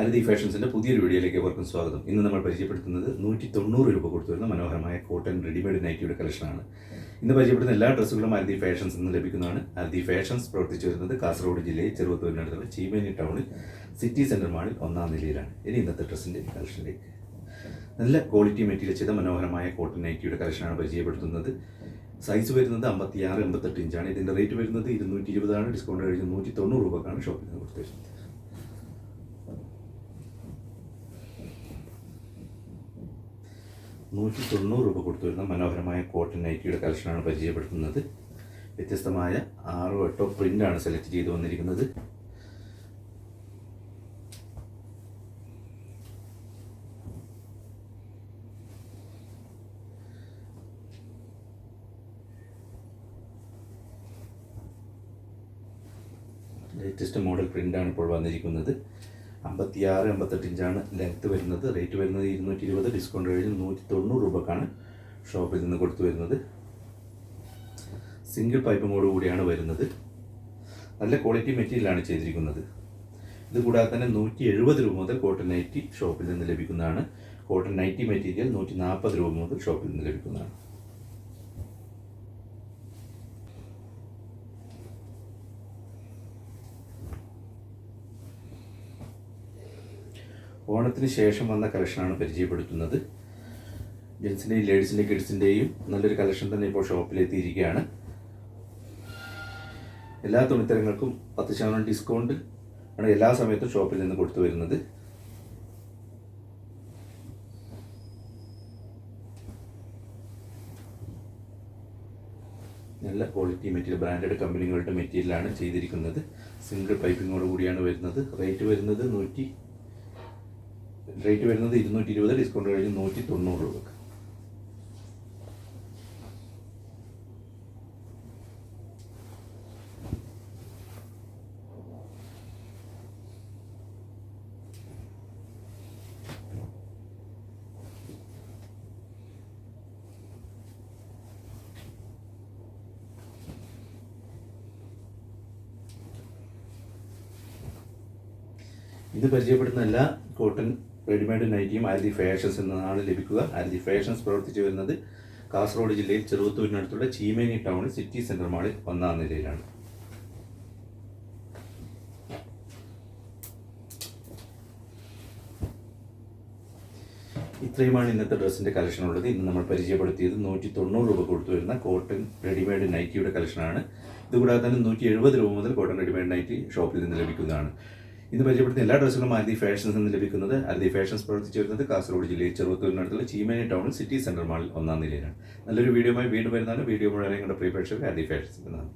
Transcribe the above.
അരതി ഫാഷൻസിന്റെ പുതിയൊരു വീഡിയോയിലേക്ക് ഏവർക്കും സ്വാഗതം. ഇന്ന് നമ്മൾ പരിചയപ്പെടുത്തുന്നത് നൂറ്റി തൊണ്ണൂറ് രൂപ കൊടുത്തു വരുന്ന മനോഹരമായ കോട്ടൺ റെഡിമെയ്ഡ് നൈറ്റിയുടെ കളക്ഷനാണ്. ഇന്ന് പരിചയപ്പെടുന്ന എല്ലാ ഡ്രസ്സുകളും അരതി ഫാഷൻസ് നിന്ന് ലഭിക്കുന്നതാണ്. അരതി ഫാഷൻസ് പ്രവർത്തിച്ചു വരുന്നത് കാസർഗോഡ് ജില്ലയിൽ ചെറുവത്തൂരിനടുത്തുള്ള ചീമേനി ടൗണിൽ സിറ്റി സെന്റർ മാളിൽ ഒന്നാം നിലയിലാണ്. ഇനി ഇന്നത്തെ ഡ്രസ്സിന്റെ കളക്ഷനിലേക്ക്. നല്ല ക്വാളിറ്റി മെറ്റീരിയൽ ചെയ്ത മനോഹരമായ കോട്ടൺ നൈറ്റിയുടെ കളക്ഷനാണ് പരിചയപ്പെടുത്തുന്നത്. സൈസ് വരുന്നത് അമ്പത്തിയാറ് എൺപത്തെട്ട് ഇഞ്ചാണ്. ഇതിന്റെ റേറ്റ് വരുന്നത് ഇരുന്നൂറ്റി ഇരുപതാണ് ഡിസ്കൗണ്ട് കഴിഞ്ഞ് നൂറ്റി തൊണ്ണൂറ് രൂപക്കാണ് ഷോപ്പിൽ നിന്ന് കൊടുത്തു നൂറ്റി തൊണ്ണൂറ് രൂപ കൊടുത്തു വരുന്ന മനോഹരമായ കോട്ടൺ നൈറ്റിയുടെ കളക്ഷനാണ് പരിചയപ്പെടുത്തുന്നത്. വ്യത്യസ്തമായ ആറോ എട്ടോ പ്രിന്റാണ് സെലക്ട് ചെയ്തു വന്നിരിക്കുന്നത്. ലേറ്റസ്റ്റ് മോഡൽ പ്രിന്റാണ് ഇപ്പോൾ വന്നിരിക്കുന്നത്. അമ്പത്തിയാറ് അമ്പത്തെട്ട് ഇഞ്ചാണ് ലെങ്ത്ത് വരുന്നത്. റേറ്റ് വരുന്നത് ഇരുന്നൂറ്റി ഇരുപത് ഡിസ്കൗണ്ട് കഴിഞ്ഞ് നൂറ്റി തൊണ്ണൂറ് രൂപക്കാണ് ഷോപ്പിൽ നിന്ന് കൊടുത്തു വരുന്നത്. സിംഗിൾ പൈപ്പുമോട് കൂടിയാണ് വരുന്നത്. നല്ല ക്വാളിറ്റി മെറ്റീരിയലാണ് ചെയ്തിരിക്കുന്നത്. ഇത് കൂടാതെ തന്നെ നൂറ്റി എഴുപത് രൂപ മുതൽ കോട്ടൺ നൈറ്റി ഷോപ്പിൽ നിന്ന് ലഭിക്കുന്നതാണ്. കോട്ടൺ നൈറ്റി മെറ്റീരിയൽ നൂറ്റി നാൽപ്പത് രൂപ മുതൽ ഷോപ്പിൽ നിന്ന് ലഭിക്കുന്നതാണ്. ഓണത്തിന് ശേഷം വന്ന കളക്ഷനാണ് പരിചയപ്പെടുത്തുന്നത്. ജെൻസിന്റെയും ലേഡീസിന്റെയും കിഡ്സിന്റെയും നല്ലൊരു കളക്ഷൻ തന്നെ ഇപ്പോൾ ഷോപ്പിലെത്തിയിരിക്കുകയാണ്. എല്ലാ തുണിത്തരങ്ങൾക്കും പത്ത് ശതമാനം ഡിസ്കൗണ്ട് ആണ് എല്ലാ സമയത്തും ഷോപ്പിൽ നിന്ന് കൊടുത്തു വരുന്നത്. നല്ല ക്വാളിറ്റി മെറ്റീരിയൽ ബ്രാൻഡഡ് കമ്പനികളുടെ മെറ്റീരിയലാണ് ചെയ്തിരിക്കുന്നത്. സിംഗിൾ പൈപ്പിങ്ങോട് കൂടിയാണ് വരുന്നത്. റേറ്റ് വരുന്നത് നൂറ്റി റേറ്റ് വരുന്നത് ഇരുന്നൂറ്റി ഇരുപത് ഡിസ്കൗണ്ട് കഴിഞ്ഞ് നൂറ്റി തൊണ്ണൂറ് രൂപക്ക്. ഇത് പരിചയപ്പെടുന്ന എല്ലാ കോട്ടൺ റെഡിമെയ്ഡ് നൈറ്റിയും ആരതി ഫാഷൻസ് എന്നതാണ് ലഭിക്കുക. ആരതി ഫാഷൻസ് പ്രവർത്തിച്ചു വരുന്നത് കാസർഗോഡ് ജില്ലയിൽ ചെറുവത്തൂരിനടുത്തുള്ള ചീമേനി ടൗണിൽ സിറ്റി സെന്റർ മാളിൽ ഒന്നാം നിലയിലാണ്. ഇത്രയുമാണ് ഇന്നത്തെ ഡ്രസ്സിന്റെ കളക്ഷൻ ഉള്ളത്. ഇന്ന് നമ്മൾ പരിചയപ്പെടുത്തിയത് നൂറ്റി തൊണ്ണൂറ് രൂപ കൊടുത്തു വരുന്ന കോട്ടൺ റെഡിമെയ്ഡ് നൈറ്റിയുടെ കളക്ഷനാണ്. ഇതുകൂടാതെ തന്നെ നൂറ്റി എഴുപത് രൂപ മുതൽ കോട്ടൺ റെഡിമെയ്ഡ് നൈറ്റി ഷോപ്പിൽ നിന്ന് ലഭിക്കുന്നതാണ്. ഇന്ന് പരിചയപ്പെടുത്തുന്ന എല്ലാ ഡ്രസ്സുകളും അരതി ഫാഷൻസ് നിന്ന് ലഭിക്കുന്നത് അരതി ഫാഷൻസ് പ്രവർത്തിച്ചു വരുന്നത് കാസർഗോഡ് ജില്ലയിൽ ചെറുവത്തൂരിനടുത്തുള്ള ചീമേനി ടൗണിൽ സിറ്റി സെന്റർ മാളിൽ ഒന്നാം നിലയിലാണ്. നല്ലൊരു വീഡിയോയുമായി വീണ്ടും വരുന്നതാണ്. വീഡിയോ മുഴുവൻ നിങ്ങളുടെ പ്രീപേക്ഷകർ അരതി ഫാഷൻസ് എന്നാണ്